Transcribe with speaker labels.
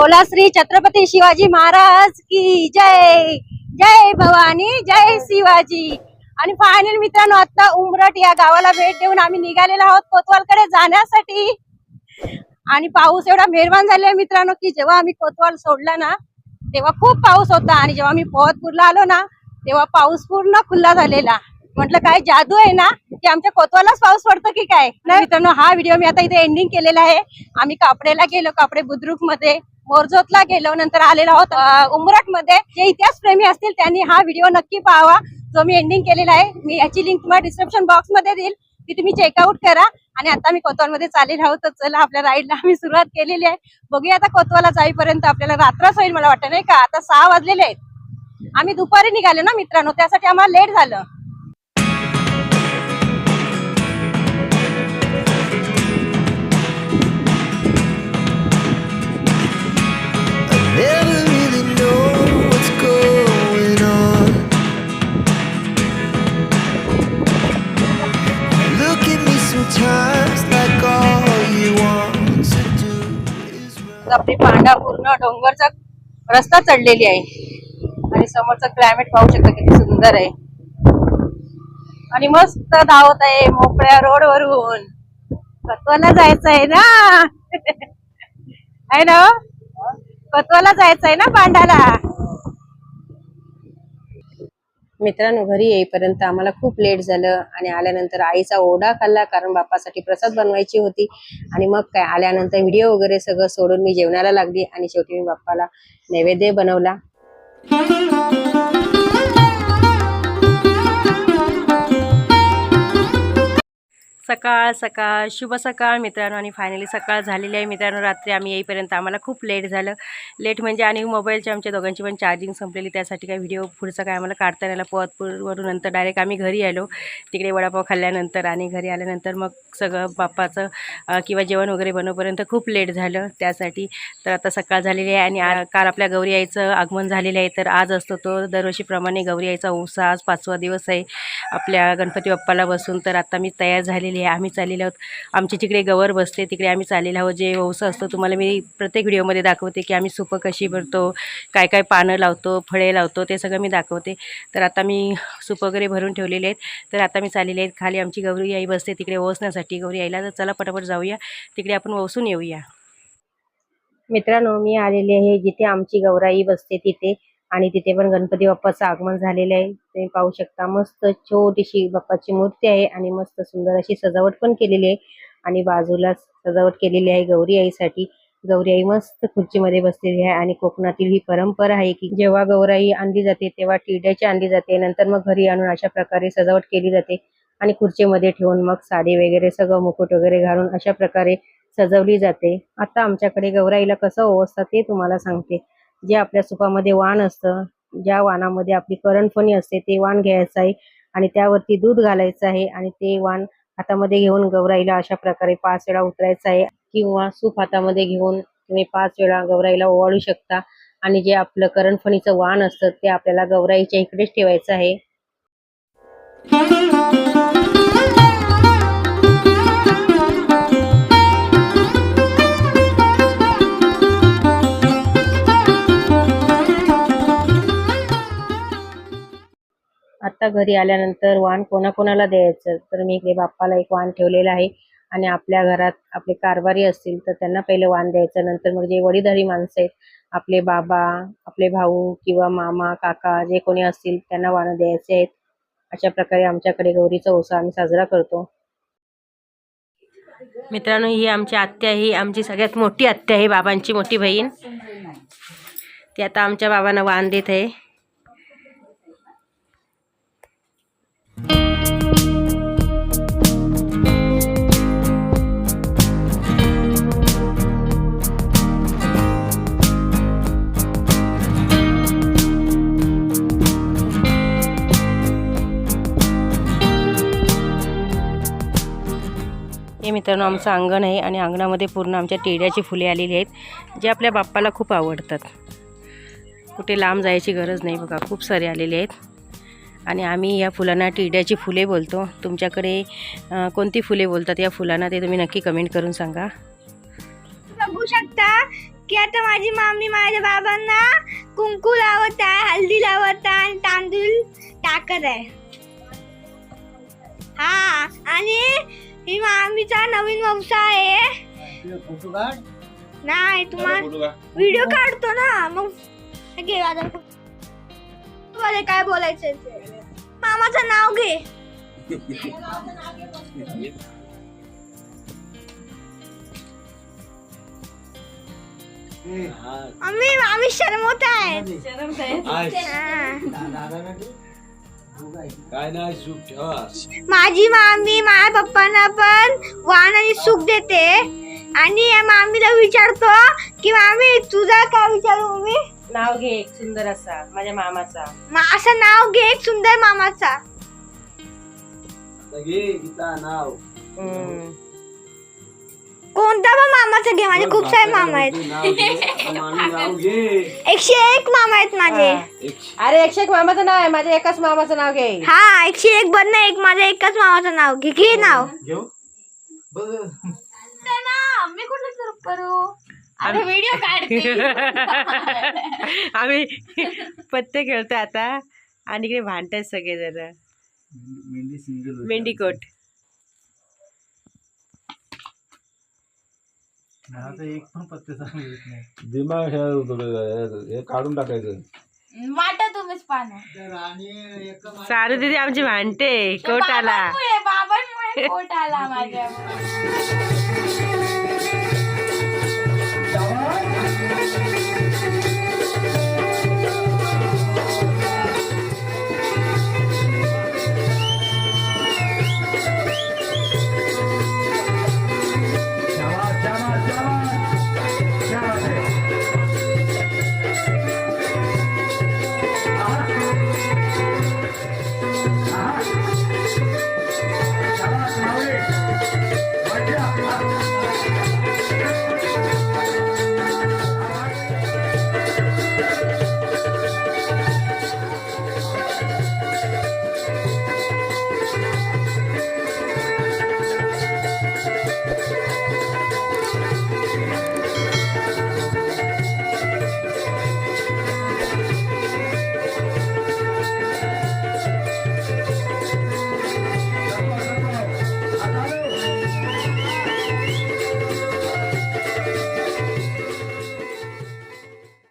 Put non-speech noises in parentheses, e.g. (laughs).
Speaker 1: बोला श्री छत्रपती शिवाजी महाराज की जय. जय भवानी जय शिवाजी. आणि फायनल मित्रांनो आता उमरट या गावाला भेट देऊन आम्ही निघालेलो आहोत कोतवालकडे जाण्यासाठी. आणि पाऊस एवढा मेहरबान झाले मित्रांनो की जेव्हा आम्ही कोतवाल सोडला ना तेव्हा खूप पाऊस होता. आणि जेव्हा आम्ही पोहतपूरला आलो ना तेव्हा पाऊस पूर्ण खुल्ला झालेला. म्हटलं काय जादू आहे ना की आमच्या कोतवालाच पाऊस पडतो की काय? नाही मित्रांनो हा व्हिडिओ मी आता इथे एंडिंग केलेला आहे. आम्ही कापडेला गेलो कापडे बुद्रुकमध्ये मोरजोतला गेलो नंतर आलेलो आहोत. उमरटमध्ये जे इतिहास प्रेमी असतील त्यांनी हा व्हिडिओ नक्की पाहावा. जो मी एंडिंग केलेला आहे मी याची लिंक तुम्हाला डिस्क्रिप्शन बॉक्समध्ये देईल. ती तुम्ही चेकआउट करा. आणि आता मी कोतवाल मध्ये चालेल आहोत तर चला आपल्या राईडला आम्ही सुरुवात केलेली आहे. बघूया आता कोतवाला जाईपर्यंत आपल्याला रात्रच होईल मला वाटतं नाही का? आता सहा वाजलेले आहेत. आम्ही दुपारी निघालो ना मित्रांनो त्यासाठी आम्हाला लेट झालं. आपली पांडा पूर्ण डोंगरचा रस्ता चढलेली आहे. आणि समोरचं क्लायमेट पाहू शकता किती सुंदर आहे. आणि मस्त धावत आहे मोकळ्या रोड वरून. कत्वाला जायचं आहे ना? (laughs) आहे ना हो? कत्वाला जायचं आहे ना पांडाला मित्रांनो घरी येईपर्यंत आम्हाला खूप लेट झालं आणि आल्यानंतर आईचा ओढा खाल्ला कारण बापासाठी प्रसाद बनवायची होती. आणि मग काय आल्यानंतर व्हिडिओ वगैरे सगळं सोडून मी जेवणाला लागली आणि शेवटी मी बाप्पाला नैवेद्य बनवला. सकाळ सकाळ शुभ सकाळ मित्रांनो. आणि फायनली सकाळ झालेली आहे मित्रांनो. रात्री आम्ही येईपर्यंत आम्हाला खूप लेट झालं. लेट म्हणजे आणि मोबाईलची आमच्या दोघांची पण चार्जिंग संपलेली. त्यासाठी काय व्हिडिओ पुढचा काय आम्हाला काढता नाही आला. पोहतपूरवरून नंतर डायरेक्ट आम्ही घरी आलो. तिकडे वडापाव खाल्ल्यानंतर आणि घरी आल्यानंतर मग सगळं बाप्पाचं किंवा जेवण वगैरे बनवपर्यंत खूप लेट झालं. त्यासाठी तर आता सकाळ झालेली आहे आणि आ- काल आपल्या गौरी आईचं आगमन झालेलं आहे. तर आज असतो तो दरवर्षीप्रमाणे गौरी आईचा उत्साह आज पाचवा दिवस आहे. आपल्या गणपती बाप्पाला बसून तर आता मी तयार झालेली आहे आम्ही चाललेलो आहोत. आमच्या तिकडे गवर बसते तिकडे आम्ही चाललेलो आहोत. जे वौसा असतो तुम्हाला मी प्रत्येक व्हिडिओमध्ये दाखवते की आम्ही सुपं कशी भरतो काय काय पानं लावतो फळे लावतो ते सगळं मी दाखवते. तर आता मी सूप वगैरे भरून ठेवलेले आहेत. तर आता मी चाललेले आहेत. खाली आमची गौरी आई बसते तिकडे ओसण्यासाठी गौरी आईला तर चला पटापट जाऊया. तिकडे आपण ओसून येऊया. मित्रांनो मी आलेले आहे जिथे आमची गौराई बसते तिथे. आणि तिथे पण गणपती बाप्पाचं आगमन झालेलं आहे. तुम्ही पाहू शकता मस्त छोटीशी बाप्पाची मूर्ती आहे आणि मस्त सुंदर अशी सजावट पण केलेली आहे. आणि बाजूला सजावट केलेली आहे गौरी आईसाठी. गौरी आई मस्त खुर्चीमध्ये बसलेली आहे आणि कोकणातील ही परंपरा आहे की जेव्हा गौराई आणली जाते तेव्हा टिड्याची आणली जाते. नंतर मग घरी आणून अशा प्रकारे सजावट केली जाते आणि खुर्चीमध्ये ठेवून मग साडी वगैरे सगळं मुकुट वगैरे घालून अशा प्रकारे सजवली जाते. आता आमच्याकडे गौराईला कसं ओवसतात ते तुम्हाला सांगते. जे आपल्या सुपामध्ये वाण असतं ज्या वाणामध्ये आपली करणफणी असते ते वाण घ्यायचं आहे आणि त्यावरती दूध घालायचं आहे आणि ते वाण हातामध्ये घेऊन गौराईला अशा प्रकारे पाच वेळा उतरायचं आहे किंवा सूप हातामध्ये घेऊन तुम्ही पाच वेळा गौराईला ओवाळू शकता आणि जे आपलं करणफणीचं वाण असतं ते आपल्याला गौराईच्या इकडेच ठेवायचं आहे. आता घरी आल्यानंतर वाण कोणाकोणाला द्यायचं? तर मी इकडे बाप्पाला एक वाण ठेवलेलं आहे आणि आपल्या घरात आपले कारभारी असतील तर त्यांना पहिले वाण द्यायचं. नंतर मग जे वडीलधारी माणसं आहेत आपले बाबा आपले भाऊ किंवा मामा काका जे कोणी असतील त्यांना वाणं द्यायचे आहेत. अशा प्रकारे आमच्याकडे गौरीचा उत्सव आम्ही साजरा करतो. मित्रांनो ही आमची आत्या ही आमची सगळ्यात मोठी आत्या आहे बाबांची मोठी बहीण. ती आता आमच्या बाबांना वाण देत आहे. हे मित्रांनो आमचं अंगण आहे आणि अंगणामध्ये पूर्ण आमच्या टेड्याची फुले आलेली आहेत जे आपल्या बाप्पाला खूप आवडतात. कुठे लांब जायची गरज नाही बघा खूप सारे आलेले आहेत. आणि आम्ही या फुलांना टिड्याची फुले बोलतो. तुमच्याकडे कोणती फुले बोलतात या फुलांना ते तुम्ही नक्की कमेंट करून सांगा.
Speaker 2: बघू शकता की आता माझी मामी माझ्या बाबांना कुंकू लावत आहे हल्दी लावत आहे आणि तांदूळ टाकत आहे. हा आणि ही मामीचा नवीन व्यवसाय आहे.
Speaker 3: फोटो काढ
Speaker 2: नाही तुम्हाला व्हिडिओ काढतो ना मग हे घे आता. तुम्हाला काय बोलायचं ते. मामाचं नाव घे. आम्ही. आम्ही शरमवत आहे
Speaker 3: काय नाही सुख ठेवा
Speaker 2: माझी मामी माझ्या पप्पांना पण वाण आणि सुख देते. आणि या मामीला विचारतो की मामी तुझा काय विचारू मी
Speaker 1: नाव घे एक सुंदर असा माझ्या मामाचा.
Speaker 2: मा- असं नाव घे एक सुंदर मामाचा.
Speaker 3: आता घे गीता नाव.
Speaker 1: हम्म.
Speaker 2: कोणता पण मामाचा घे माझे खूप सारे मामा आहेत. एकशे एक मामा आहेत माझे.
Speaker 1: हा. अरे एकशे एक मामाचं नाव आहे. माझ्या एकाच मामाचं नाव घे.
Speaker 2: हा एकशे एक बन एक माझ्या एकाच मामाचं नाव घे. घे नाव.
Speaker 3: घेऊ. बघ.
Speaker 2: मी कुठे सुरू करू?
Speaker 1: आता
Speaker 2: व्हिडिओ काढते. (laughs)
Speaker 1: आम्ही पत्ते खेळतो आता. आणि इकडे भांडतात सगळे जरा
Speaker 3: मेंढी सिंगल
Speaker 1: मेंढीकोट.
Speaker 4: आता एक पण पत्ते चांगले येत नाही.
Speaker 3: दिमाग हे थोडं हे काढून टाकायचं.
Speaker 2: वाटा तुम्हीच पाहणार
Speaker 4: तर आणि एक
Speaker 1: सारू दिदी आमची भांडते कोट आला
Speaker 2: बाबांमुळे कोट आला माझ्या